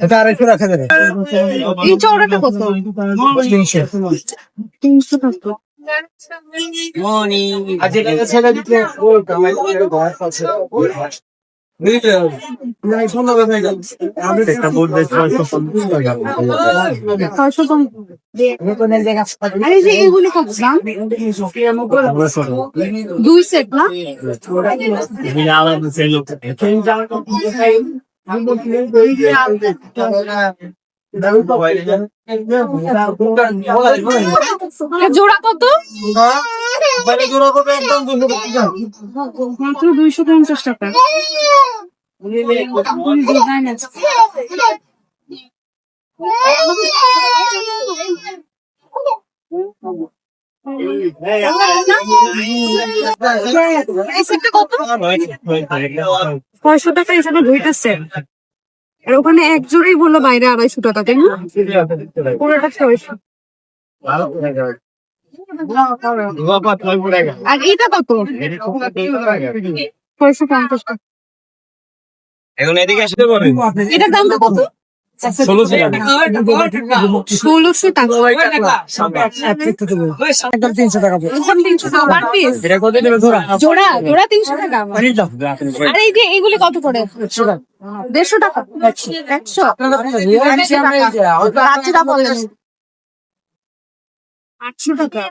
এটা আড়াইশো রাখা যাবে। এই চওড়াটা কত? তিনশো। তিনশো টাকা একটা বোর্ড বেশ ছয়শো পঞ্চাশ টাকা ছয়শো আর এই যে এগুলি কত দাম দুই সেট না? জোড়া কত? মাত্র দুইশো পঞ্চাশ টাকা। ছয়শো টাকা এখানে দুইটা সেট আর ওখানে এক জোড়াই বলল বাইরে আড়াইশো টাকা তাই না? পুরোটা ছয়শো। আর এটা কত? ছয়শো পঞ্চাশ টাকা এখন এদিকে আসতে পারে এটার দামটা কত ষোলোশো টাকা তিনশো টাকা জোড়া জোড়া তিনশো টাকা আর এই যে এগুলি কত করে দেড়শো টাকা একশো আটশো টাকা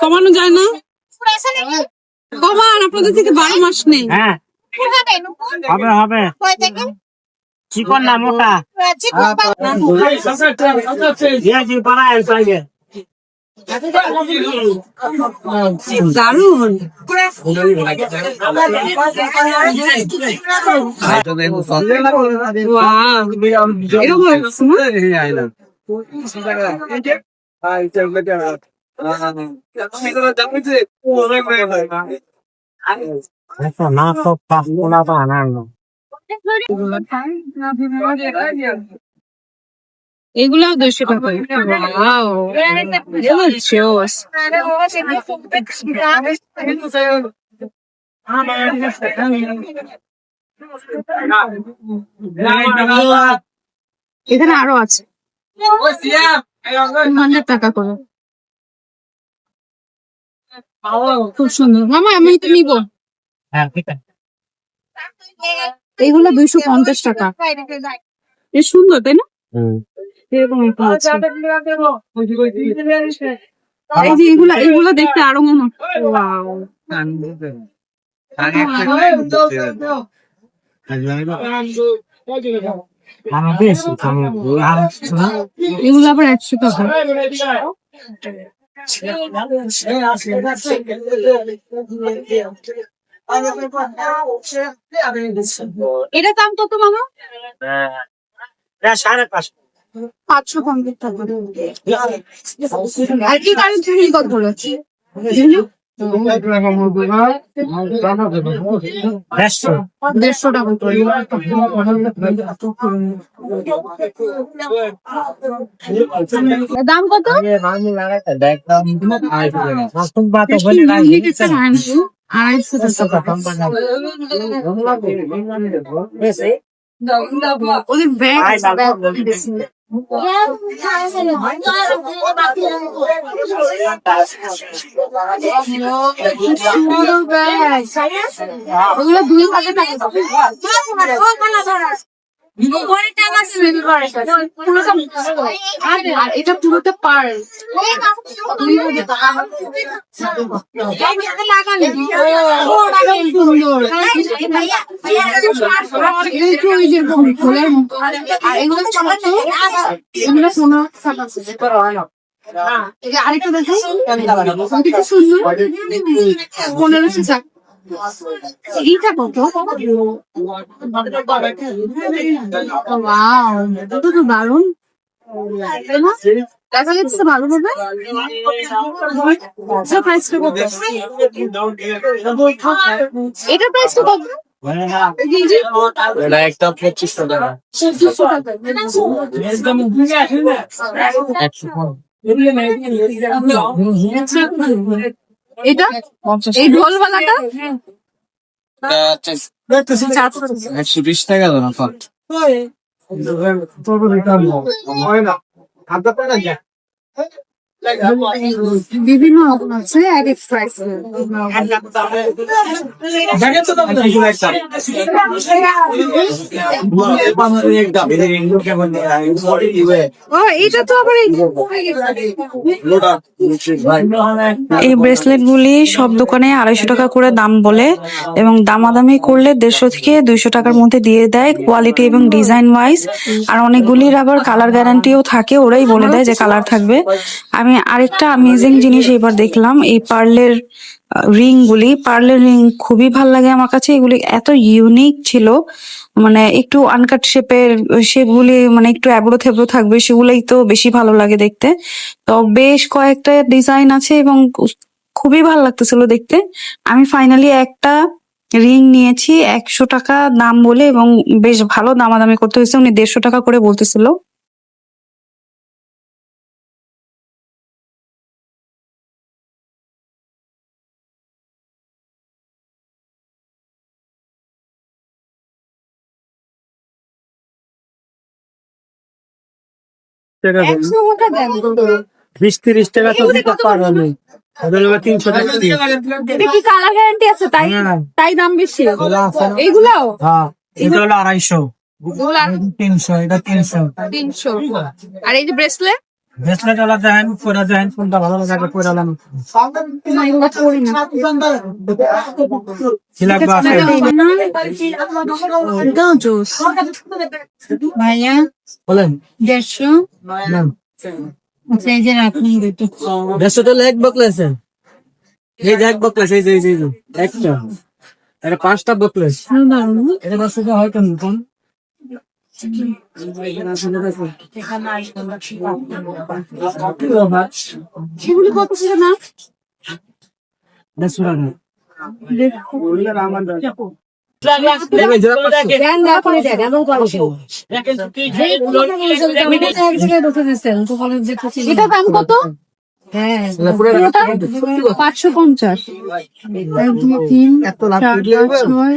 কমানো যায় না কমান আপনাদের থেকে বারো মাস নেই হ্যাঁ হবে হবে চিকন না মোটা দারুণ না? না তো পাঁচ পোনা তো আনার না এগুলাও দুশো টাকা এখানে আরও আছে। টাকা করে। খুব সুন্দর। মামা, আমি তো নিব। এইগুলো দুইশো পঞ্চাশ টাকা। বেশ সুন্দর, তাই না। এই যে এগুলা এগুলো দেখতে আরও মনে এগুলো আবার একশো টাকা। এটা দাম কত মামা? সাড়ে পাঁচশো। পাঁচশো পঞ্চাশ টাকা আর কত হলো দেড়শো। দেড়শো টাকা দাম কত? আড়াইশো। টাকা ওদের ব্যাগ ওগুলো দুই ভাগে টাকা আর এটা পুরোটা পার দুই সুন্দর ওই যে খোলার মতো আর এগুলো ছোট এগুলো সোনা এই যে আরেকটা দেখো। সুন্দর। পনেরোশো টাকা এইটা কত ওয়াও তো দারুণ ভালো হবে এটা প্রাইসটা কত একটা পঁচিশশো টাকা একশো এটা? এই ঢোলওয়ালাটা একশো বিশ টাকা হয় না। বিভিন্ন রকম আছে এক এক প্রাইস এটা তো আবার এই এই ব্রেসলেট গুলি সব দোকানে আড়াইশো টাকা করে দাম বলে এবং দামাদামি করলে দেড়শো থেকে দুইশো টাকার মধ্যে দিয়ে দেয় কোয়ালিটি এবং ডিজাইন ওয়াইজ আর অনেকগুলির আবার কালার গ্যারান্টিও থাকে ওরাই বলে দেয় যে কালার থাকবে। আমি আরেকটা অ্যামেজিং জিনিস এবার দেখলাম, এই পার্লের রিং গুলি পার্লের রিং খুবই ভালো লাগে আমার কাছে, এগুলি এত ইউনিক ছিল। মানে একটু আনকাট শেপের শেপগুলি মানে একটু অ্যাবড়ো থেবড়ো থাকবে, সেগুলোই তো বেশি ভালো লাগে দেখতে। তো বেশ কয়েকটা ডিজাইন আছে এবং খুবই ভালো লাগতেছিল দেখতে। আমি ফাইনালি একটা রিং নিয়েছি একশো টাকা দাম বলে এবং বেশ ভালো দামাদামি করতে হয়েছে, উনি দেড়শো টাকা করে বলতেছিল। টাকা বিশ তিরিশ টাকা তো দিতে পারব না তিনশো টাকা কি কালার গ্যারান্টি আছে? তাই হ্যাঁ। তাই দাম বেশি? এগুলো না? হ্যাঁ এটা হলো আড়াইশো। তিনশো এটা তিনশো। তিনশো। আর এই যে ব্রেসলেট ব্রেসলেট ওলা দেখেন কোনটা ভালো লাগে কি লাগবে আছে? জোস ভাইয়া বলেন। দেড়শো। আচ্ছা এই যে রাখুন দেড়শো টাকা এক বকলেস এই যে এক বকলেস এই যে এই যে একটা। এটা পাঁচটা বকলেস এটা দশ টাকা হয় কেন কোন সেগুলি কত ছিল না এটা দাম কত হ্যাঁ পাঁচশো পঞ্চাশ তিন ছয়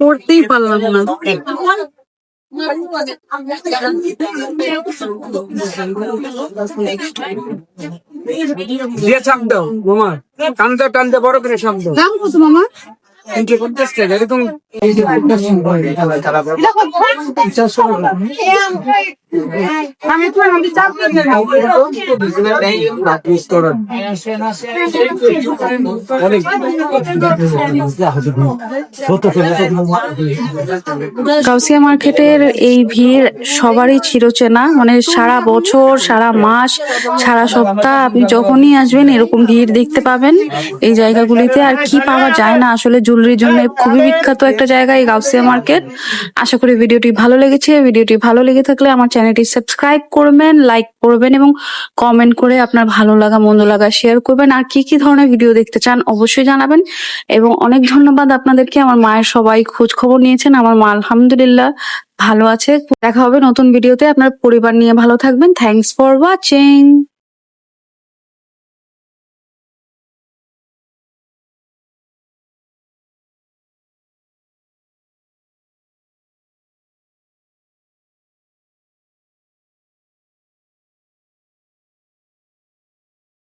পড়তেই পারলাম না চাপ দাও মামা। টানতে টানতে বড় করে দাও। দাম কত মামা। টাকা এরকম এই যে পঞ্চাশ টাকা। এটা কত? চারশো টাকা। আমি তো আমি গাউসিয়া মার্কেটের এই ভিড় সবারই চিরচেনা মানে সারা বছর সারা মাস সারা সপ্তাহ আপনি যখনই আসবেন এরকম ভিড় দেখতে পাবেন এই জায়গাগুলিতে আর কি পাওয়া যায় না আসলে জুয়েলারির জন্য খুবই বিখ্যাত একটা জায়গা এই গাউসিয়া মার্কেট। আশা করি ভিডিওটি ভালো লেগেছে। ভিডিওটি ভালো লেগে থাকলে আমার চ্যানেলটি সাবস্ক্রাইব করবেন, লাইক করবেন এবং কমেন্ট করে আপনার ভালো লাগা, মন্দ লাগা শেয়ার করবেন। আর কি কি ধরনের ভিডিও দেখতে চান অবশ্যই জানাবেন। এবং অনেক ধন্যবাদ আপনাদেরকে। আমার মায়ের সবাই খোঁজ খবর নিয়েছেন। আমার মা আলহামদুলিল্লাহ ভালো আছে। দেখা হবে নতুন ভিডিওতে। আপনার পরিবার নিয়ে ভালো থাকবেন। Thanks for watching